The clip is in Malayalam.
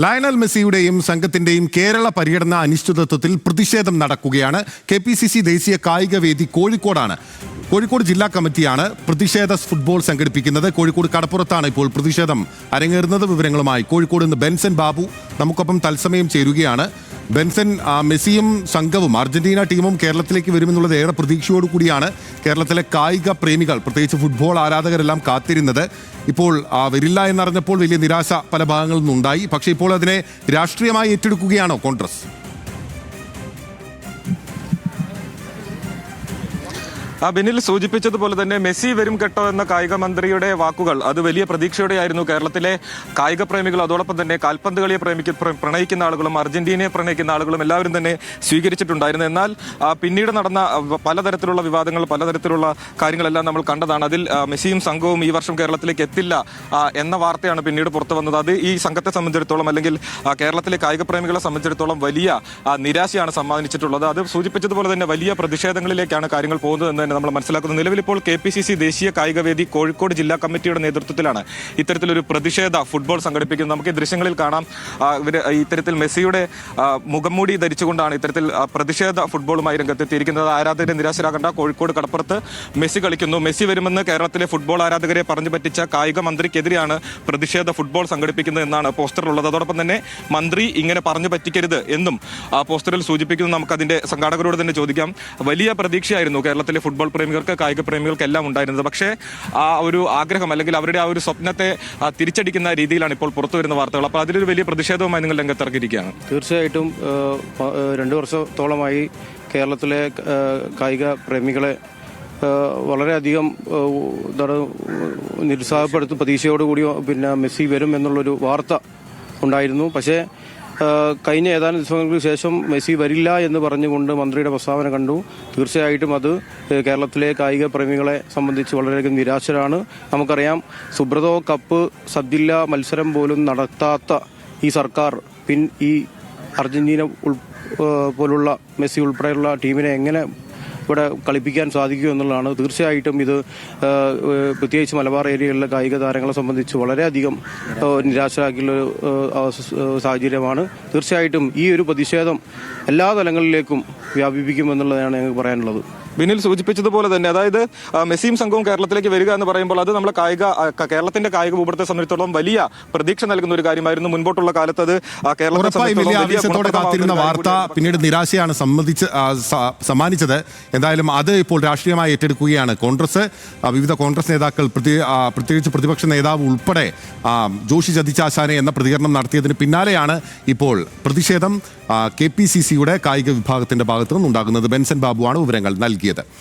ലയണൽ മെസ്സിയുടെയും സംഘത്തിന്റെയും കേരള പര്യടന അനിശ്ചിതത്വത്തിൽ പ്രതിഷേധം നടക്കുകയാണ്. കെ പി സി സി ദേശീയ കായിക വേദി കോഴിക്കോടാണ്. കോഴിക്കോട് ജില്ലാ കമ്മിറ്റിയാണ് പ്രതിഷേധ ഫുട്ബോൾ സംഘടിപ്പിക്കുന്നത്. കോഴിക്കോട് കടപ്പുറത്താണ് ഇപ്പോൾ പ്രതിഷേധം അരങ്ങേറുന്നത്. വിവരങ്ങളുമായി കോഴിക്കോട് നിന്ന് ബെൻസൻ ബാബു നമുക്കൊപ്പം തത്സമയം ചേരുകയാണ്. ബെൻസൻ മെസ്സിയും സംഘവും അർജന്റീന ടീമും കേരളത്തിലേക്ക് വരുമെന്നുള്ളത് ഏറെ പ്രതീക്ഷയോടു കൂടിയാണ് കേരളത്തിലെ കായിക പ്രേമികൾ പ്രത്യേകിച്ച് ഫുട്ബോൾ ആരാധകരെല്ലാം കാത്തിരുന്നത്. ഇപ്പോൾ വരില്ല എന്നറിഞ്ഞപ്പോൾ വലിയ നിരാശ പല ഭാഗങ്ങളിൽ നിന്നുണ്ടായി. പക്ഷേ ഇപ്പോൾ അതിനെ രാഷ്ട്രീയമായി ഏറ്റെടുക്കുകയാണോ കോൺഗ്രസ്? ബിനിൽ സൂചിപ്പിച്ചതുപോലെ തന്നെ മെസ്സി വരും കേട്ടോ എന്ന കായിക മന്ത്രിയുടെ വാക്കുകൾ. അത് വലിയ പ്രതീക്ഷയോടെയായിരുന്നു. കേരളത്തിലെ കായിക പ്രേമികൾ അതോടൊപ്പം തന്നെ കാൽപന്ത് കളിയെ പ്രേമിക്ക പ്രണയിക്കുന്ന ആളുകളും അർജന്റീനയെ പ്രണയിക്കുന്ന ആളുകളും എല്ലാവരും തന്നെ സ്വീകരിച്ചിട്ടുണ്ടായിരുന്നു. എന്നാൽ പിന്നീട് നടന്ന പലതരത്തിലുള്ള വിവാദങ്ങൾ പലതരത്തിലുള്ള കാര്യങ്ങളെല്ലാം നമ്മൾ കണ്ടതാണ്. അതിൽ മെസ്സിയും സംഘവും ഈ വർഷം കേരളത്തിലേക്ക് എത്തില്ല എന്ന വാർത്തയാണ് പിന്നീട് പുറത്തു വന്നത്. അത് ഈ സംഘത്തെ സംബന്ധിച്ചിടത്തോളം അല്ലെങ്കിൽ കേരളത്തിലെ കായിക പ്രേമികളെ സംബന്ധിച്ചിടത്തോളം വലിയ നിരാശയാണ് സമ്മാനിച്ചിട്ടുള്ളത്. അത് സൂചിപ്പിച്ചതുപോലെ തന്നെ വലിയ പ്രതിഷേധങ്ങളിലേക്കാണ് കാര്യങ്ങൾ പോകുന്നത് എന്ന് തന്നെ നമ്മൾ മനസ്സിലാക്കുന്നത്. നിലവിലിപ്പോൾ കെ പി സി സി ദേശീയ കായികവേദി കോഴിക്കോട് ജില്ലാ കമ്മിറ്റിയുടെ നേതൃത്വത്തിലാണ് ഇത്തരത്തിലൊരു പ്രതിഷേധ ഫുട്ബോൾ സംഘടിപ്പിക്കുന്നത്. നമുക്ക് ഈ ദൃശ്യങ്ങളിൽ കാണാം. ഇവർ ഇത്തരത്തിൽ മെസ്സിയുടെ മുഖംമൂടി ധരിച്ചുകൊണ്ടാണ് ഇത്തരത്തിൽ പ്രതിഷേധ ഫുട്ബോളുമായി രംഗത്തെത്തിയിരിക്കുന്നത്. ആരാധകരെ നിരാശരാകേണ്ട. കോഴിക്കോട് കടപ്പുറത്ത് മെസ്സി കളിക്കുന്നു. മെസ്സി വരുമെന്ന് കേരളത്തിലെ ഫുട്ബോൾ ആരാധകരെ പറഞ്ഞു പറ്റിച്ച കായിക മന്ത്രിക്കെതിരെയാണ് പ്രതിഷേധ ഫുട്ബോൾ സംഘടിപ്പിക്കുന്നത് എന്നാണ് പോസ്റ്ററിലുള്ളത്. അതോടൊപ്പം തന്നെ മന്ത്രി ഇങ്ങനെ പറഞ്ഞു പറ്റിക്കരുത് എന്നും ആ പോസ്റ്ററിൽ സൂചിപ്പിക്കുന്നു. നമുക്ക് അതിന്റെ സംഘാടകരോട് തന്നെ ചോദിക്കാം. വലിയ പ്രതീക്ഷയായിരുന്നു കേരളത്തിലെ ഫുട്ബോൾ പ്രേമികർക്ക് കായിക പ്രേമികൾക്ക് എല്ലാം ഉണ്ടായിരുന്നത്. പക്ഷേ ആ ഒരു ആഗ്രഹം അല്ലെങ്കിൽ അവരുടെ ആ ഒരു സ്വപ്നത്തെ തിരിച്ചടിക്കുന്ന രീതിയിലാണ് ഇപ്പോൾ പുറത്തു വരുന്ന വാർത്തകൾ. അപ്പോൾ അതിലൊരു വലിയ പ്രതിഷേധവുമായി നിങ്ങൾ രംഗത്തിറക്കിയിരിക്കുകയാണ് തീർച്ചയായിട്ടും രണ്ടു വർഷത്തോളമായി കേരളത്തിലെ കായിക പ്രേമികളെ വളരെയധികം എന്താണ് നിരുത്സാഹപ്പെടുത്തും പ്രതീക്ഷയോടുകൂടി പിന്നെ മെസ്സി വരും എന്നുള്ളൊരു വാർത്ത ഉണ്ടായിരുന്നു. പക്ഷേ കഴിഞ്ഞ ഏതാനും ദിവസങ്ങൾക്ക് ശേഷം മെസ്സി വരില്ല എന്ന് പറഞ്ഞുകൊണ്ട് മന്ത്രിയുടെ പ്രസ്താവന കണ്ടു. തീർച്ചയായിട്ടും അത് കേരളത്തിലെ കായിക പ്രേമികളെ സംബന്ധിച്ച് വളരെയധികം നിരാശരാണ്. നമുക്കറിയാം സുബ്രതോ കപ്പ് സദ്യില്ല മത്സരം പോലും നടത്താത്ത ഈ സർക്കാർ പിൻ ഈ അർജന്റീന പോലുള്ള മെസ്സി ഉൾപ്പെടെയുള്ള ടീമിനെ എങ്ങനെ ഇവിടെ കളിപ്പിക്കാൻ സാധിക്കും എന്നുള്ളതാണ്. തീർച്ചയായിട്ടും ഇത് പ്രത്യേകിച്ച് മലബാർ ഏരിയകളിലെ കായിക താരങ്ങളെ സംബന്ധിച്ച് വളരെയധികം നിരാശരാക്കിയുള്ള സാഹചര്യമാണ്. തീർച്ചയായിട്ടും ഈ ഒരു പ്രതിഷേധം എല്ലാ തലങ്ങളിലേക്കും വ്യാപിപ്പിക്കുമെന്നുള്ളതാണ് ഞങ്ങൾക്ക് പറയാനുള്ളത്. ബിനിൽ സൂചിപ്പിച്ചതുപോലെ തന്നെ അതായത് മെസ്സിയും സംഘവും കേരളത്തിലേക്ക് വരിക എന്ന് പറയുമ്പോൾ അത് നമ്മളെ കായിക കേരളത്തിന്റെ കായിക ഭൂപടത്തെ സംബന്ധിച്ചിടത്തോളം വലിയ പ്രതീക്ഷ നൽകുന്ന ഒരു കാര്യമായിരുന്നു. മുൻപോട്ടുള്ള കാലത്ത് കേരളത്തെ കാത്തിരുന്ന വാർത്ത പിന്നീട് നിരാശയാണ് സമ്മതിച്ച് സമ്മാനിച്ചത്. എന്തായാലും അത് ഇപ്പോൾ രാഷ്ട്രീയമായി ഏറ്റെടുക്കുകയാണ്. കോൺഗ്രസ് വിവിധ കോൺഗ്രസ് നേതാക്കൾ പ്രത്യേകിച്ച് പ്രതിപക്ഷ നേതാവ് ഉൾപ്പെടെ ജോഷി ചതിച്ചാശാനെ എന്ന പ്രതികരണം നടത്തിയതിന് പിന്നാലെയാണ് ഇപ്പോൾ പ്രതിഷേധം കെ പി സി സിയുടെ കായിക വിഭാഗത്തിന്റെ ഭാഗത്തു നിന്നുണ്ടാകുന്നത് ബെൻസൻ ബാബുവാണ് വിവരങ്ങൾ inquieta.